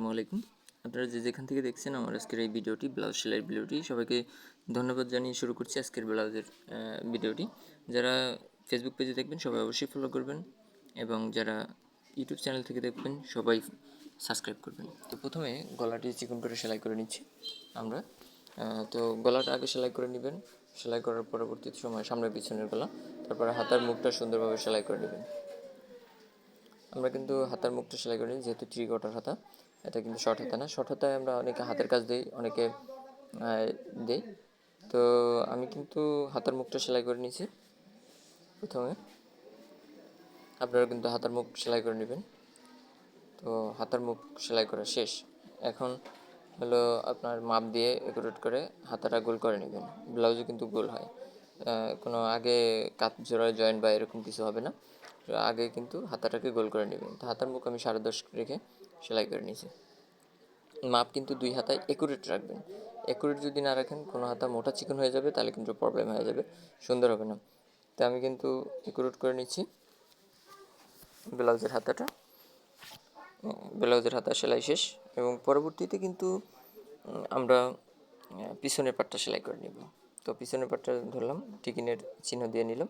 আসসালামু আলাইকুম। আপনারা যে যেখান থেকে দেখছেন আমার আজকের এই ভিডিওটি, ব্লাউজ সেলাইয়ের ভিডিওটি, সবাইকে ধন্যবাদ জানিয়ে শুরু করছি আজকের ব্লাউজের ভিডিওটি। যারা ফেসবুক পেজে দেখবেন, সবাই অবশ্যই ফলো করবেন এবং যারা ইউটিউব চ্যানেল থেকে দেখবেন, সবাই সাবস্ক্রাইব করবেন। তো প্রথমে গলাটি চিকন করে সেলাই করে নিচ্ছি আমরা। তো গলাটা আগে সেলাই করে নেবেন। সেলাই করার পরবর্তী সময় সামনে পিছনের গলা, তারপরে হাতার মুখটা সুন্দরভাবে সেলাই করে নেবেন। আমরা কিন্তু হাতার মুখটা সেলাই করি যেহেতু থ্রি কোয়ার্টার হাতা। এটা কিন্তু শর্ট হাতা না। শর্ট হাতায় আমরা অনেকে হাতের কাজ দিই, অনেকে দিই। তো আমি কিন্তু হাতার মুখটা সেলাই করে নিয়েছি প্রথমে। আপনারা কিন্তু হাতার মুখ সেলাই করে নেবেন। তো হাতার মুখ সেলাই করা শেষ। এখন হলো আপনার মাপ দিয়ে একুরেট করে হাতাটা গোল করে নেবেন। ব্লাউজও কিন্তু গোল হয়। কোনো আগে কাত জোড়ায় জয়েন্ট বা এরকম কিছু হবে না। আগে কিন্তু হাতাটাকে গোল করে নেবেন তো হাতার মুখ আমি সাড়ে দশ রেখে সেলাই করে নিয়েছি। মাপ কিন্তু দুই হাতায় একুরেট রাখবেন। একুরেট যদি না রাখেন, কোনো হাতা মোটা চিকন হয়ে যাবে, তাহলে কিন্তু প্রবলেম হয়ে যাবে, সুন্দর হবে না। তো আমি কিন্তু একুরেট করে নিচ্ছি ব্লাউজের হাতাটা। ব্লাউজের হাতা সেলাই শেষ এবং পরবর্তীতে কিন্তু আমরা পিছনের পাটটা সেলাই করে নিব। তো পিছনের পাটটা ধরলাম, টিকিনের চিহ্ন দিয়ে নিলাম।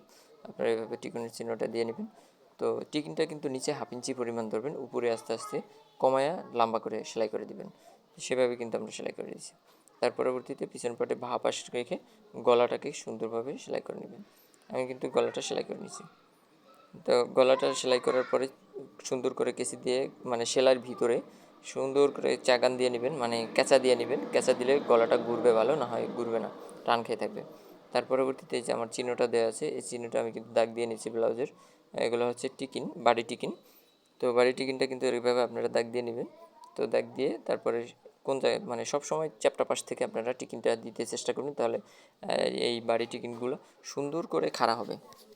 আপনারা এভাবে টিকিনের চিহ্নটা দিয়ে নেবেন। তো টিকিনটা কিন্তু নিচে হাফ ইঞ্চি পরিমাণ ধরবেন, উপরে আস্তে আস্তে কমায়া লম্বা করে সেলাই করে দিবেন। সেভাবে কিন্তু আমরা সেলাই করে দিয়েছি। তার পরবর্তীতে পিছন পাটে ভা পাশ রেখে গলাটাকে সুন্দরভাবে সেলাই করে নেবেন। আমি কিন্তু গলাটা সেলাই করে নিয়েছি। তো গলাটা সেলাই করার পরে সুন্দর করে কেসি দিয়ে মানে সেলাইয়ের ভিতরে সুন্দর করে চাগান দিয়ে নেবেন মানে কেঁচা দিয়ে নেবেন। কেঁচা দিলে গলাটা ঘুরবে ভালো, না হয় ঘুরবে না, টান খেয়ে থাকবে। তার পরবর্তীতে যে আমার চিহ্নটা দেওয়া আছে, এই চিহ্নটা আমি কিন্তু দাগ দিয়ে নিয়েছি ব্লাউজের। এগুলো হচ্ছে টিকিন, বাড়ি টিকিন। তো বাড়ি টিকিনটা কিন্তু এইভাবে আপনারা দাগ দিয়ে নেবেন। তো দাগ দিয়ে তারপরে কোন জায়গায় মানে সব সময় চ্যাপটা পাশ থেকে আপনারা টিকিনটা দিতে চেষ্টা করুন, তাহলে এই বাড়ি টিকিনগুলো সুন্দর করে খাড়া হবে।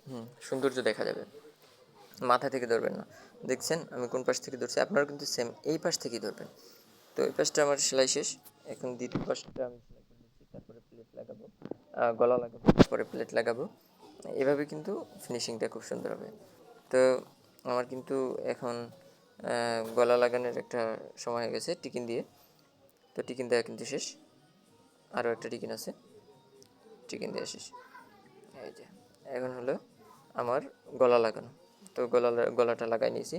হুম, সৌন্দর্য দেখা যাবে। মাথা থেকে ধরবেন না। দেখছেন? আমি কোন পাশ থেকে ধরছি? আপনারা কিন্তু সেম এই পাশ থেকেই ধরবেন। তো এই পাশটা আমার সেলাই শেষ। এখন দ্বিতীয় পাশটা আমি সেলাই করে তারপরে প্লেট লাগাবো। গলা লাগাবো। তারপরে প্লেট লাগাবো। এভাবে কিন্তু ফিনিশিংটা খুব সুন্দর হবে। তো আমার কিন্তু এখন গলা লাগানোর একটা সময় হয়ে গেছে টিকিন দিয়ে। তো টিকিন দেওয়া কিন্তু শেষ। আরও একটা টিকিন আছে। চিকেন দেওয়া শেষ। এই যে, এখন হলো আমার গলা লাগানো। তো গলা গলাটা লাগাই নিয়েছি।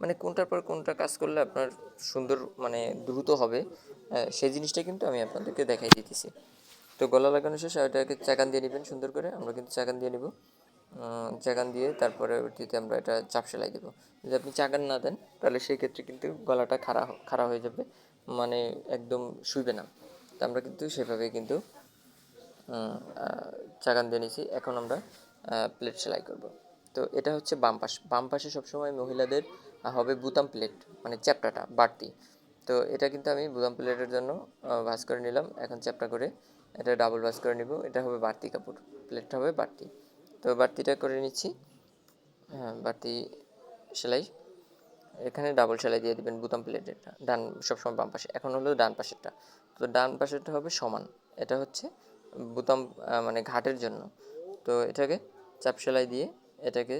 মানে কোনটার পর কোনটা কাজ করলে আপনার সুন্দর মানে দ্রুত হবে সেই জিনিসটা কিন্তু আমি আপনাদেরকে দেখাই দিতেছি। তো গলা লাগানো শেষ আর এটাকে চাকান দিয়ে নেবেন সুন্দর করে, আমরা কিন্তু চাকান দিয়ে নেব। চাকান দিয়ে তারপরে আমরা এটা চাপ সেলাই দেবো। যদি আপনি চাকান না দেন, তাহলে সেই ক্ষেত্রে কিন্তু গলাটা খাড়া খাড়া হয়ে যাবে মানে একদম শুইবে না। তো আমরা কিন্তু সেভাবে কিন্তু চাগান দিয়ে নিয়েছি এখন আমরা প্লেট সেলাই করব। তো এটা হচ্ছে বাম পাশ। বাম পাশে সবসময় মহিলাদের হবে বুতাম প্লেট মানে চ্যাপটাটা, বাড়তি। তো এটা কিন্তু আমি বুতাম প্লেটের জন্য ভাঁজ করে নিলাম। এখন চ্যাপটা করে এটা ডাবল ভাঁজ করে নিব। এটা হবে বাড়তি কাপড়। প্লেটটা হবে বাড়তি। তো বাড়তিটা করে নিচ্ছি। হ্যাঁ বাড়তি সেলাই। এখানে ডাবল সেলাই দিয়ে দিবেন বুতাম প্লেটের ডান, সবসময় বাম পাশে। এখন হলো ডান পাশেরটা। তো ডান পাশেরটা হবে সমান। এটা হচ্ছে বুতাম মানে ঘাটের জন্য। তো এটাকে চাপ সেলাই দিয়ে এটাকে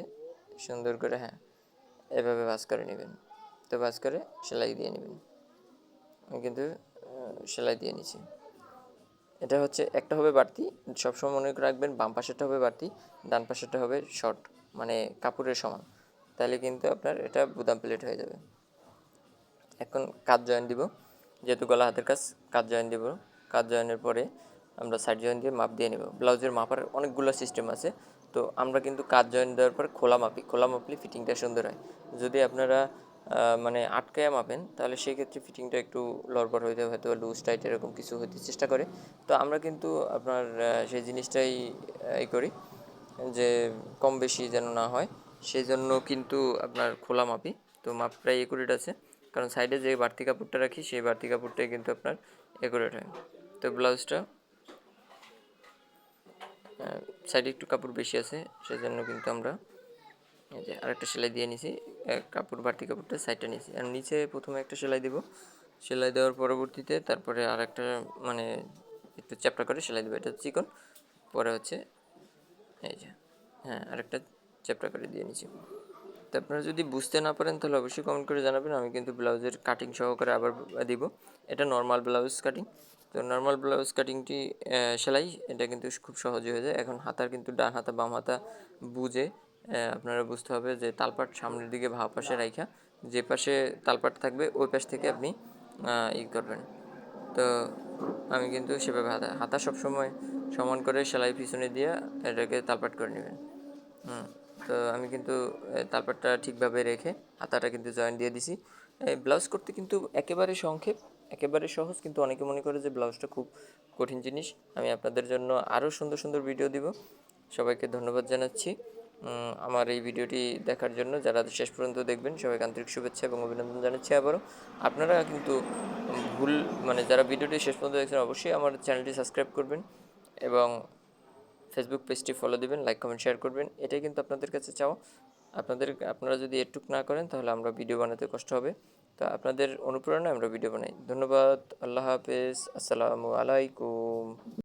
সুন্দর করে হ্যাঁ এভাবে ভাঁজ করে নেবেন। তো ভাঁজ করে সেলাই দিয়ে নেবেন। কিন্তু সেলাই দিয়ে নিছি এটা হচ্ছে একটা হবে বাড়তি, সবসময় মনে রাখবেন বাম পাশেরটা হবে বাড়তি, ডান পাশেরটা হবে শর্ট মানে কাপড়ের সমান। তাহলে কিন্তু আপনার এটা বুদাম প্লেট হয়ে যাবে। এখন কাজ জয়েন দিব, যেহেতু গলা হাতের কাজ কাজ জয়েন দিব। কাজ জয়েনের পরে আমরা সাইড জয়েন দিয়ে মাপ দিয়ে নেব। ব্লাউজের মাপার অনেকগুলো সিস্টেম আছে, তো আমরা কিন্তু কাজ জয়েন দেওয়ার পর খোলা মাপি, খোলা মাপলে ফিটিংটা সুন্দর হয়। যদি আপনারা মানে আটকায়া মাপেন তাহলে সেই ক্ষেত্রে ফিটিংটা একটু লড়বড় হইতে হয়তো লুজ টাইট এরকম কিছু হতে চেষ্টা করে। তো আমরা কিন্তু আপনার সেই জিনিসটাই আহ, ই করি যে কম বেশি যেন না হয়। সেই জন্য কিন্তু আপনার খোলা মাপি তো মাপ প্রায় একুরেট আছে। কারণ সাইডে যে বাড়তি কাপড়টা রাখি সেই বাড়তি কাপড়টাই কিন্তু আপনার একুরেট হয়। তো ব্লাউজটা সাইডে একটু কাপড় বেশি আছে সেজন্য কিন্তু আমরা এই যে আরেকটা সেলাই দিয়ে নিছি। কাপড় বাড়তি কাপড়টা সাইডটা নিয়েছি। আর নিচে প্রথমে একটা সেলাই দেবো। সেলাই দেওয়ার পরবর্তীতে তারপরে আরেকটা মানে একটু চ্যাপটা করে সেলাই দেবো। এটা চিকন, পরে হচ্ছে এই যে হ্যাঁ আরেকটা চ্যাপটা করে দিয়ে নিচ্ছি। তো আপনারা যদি বুঝতে না পারেন তাহলে অবশ্যই কমেন্ট করে জানাবেন। আমি কিন্তু ব্লাউজের কাটিং সহকারে আবার দিব। এটা নর্মাল ব্লাউজ কাটিং তো নর্মাল ব্লাউজ কাটিংটি সেলাই, এটা কিন্তু খুব সহজে হয়ে যায়। এখন হাতার কিন্তু ডান হাতা, বাম হাতা বুঝে আপনারা বুঝতে হবে যে তালপাট সামনের দিকে ভাব পাশে রাইখা, যে পাশে তালপাট থাকবে, ওই পাশ থেকে আপনি ই করবেন। তো আমি কিন্তু সেভাবে হাতা হাতা সবসময় সমান করে সেলাই পিছনে দিয়ে এটাকে তালপাট করে নেবেন। হুম, তো আমি কিন্তু তালপাটটা ঠিকভাবে রেখে হাতাটা কিন্তু জয়েন দিয়ে দিছি। এই ব্লাউজ করতে কিন্তু একেবারে সংক্ষেপ, একেবারে সহজ, কিন্তু অনেকে মনে করে যে ব্লাউজটা খুব কঠিন জিনিস। আমি আপনাদের জন্য আরও সুন্দর সুন্দর ভিডিও দিব। সবাইকে ধন্যবাদ জানাচ্ছি। আমার এই ভিডিওটি দেখার জন্য যারা শেষ পর্যন্ত দেখবেন, সবাইকে আন্তরিক শুভেচ্ছা এবং অভিনন্দন জানাচ্ছি আবারও। আপনারা কিন্তু ভুল মানে যারা ভিডিওটি শেষ পর্যন্ত দেখছেন, অবশ্যই আমার চ্যানেলটি সাবস্ক্রাইব করবেন এবং ফেসবুক পেজটি ফলো দিবেন লাইক কমেন্ট শেয়ার করবেন। এটাই কিন্তু আপনাদের কাছে চাও আপনাদের, আপনারা যদি এটুক না করেন, তাহলে আমরা ভিডিও বানাতে কষ্ট হবে। তো আপনাদের অনুপ্রেরণায় আমরা ভিডিও বানাই। ধন্যবাদ, আল্লাহ হাফেজ, আসসালামু আলাইকুম।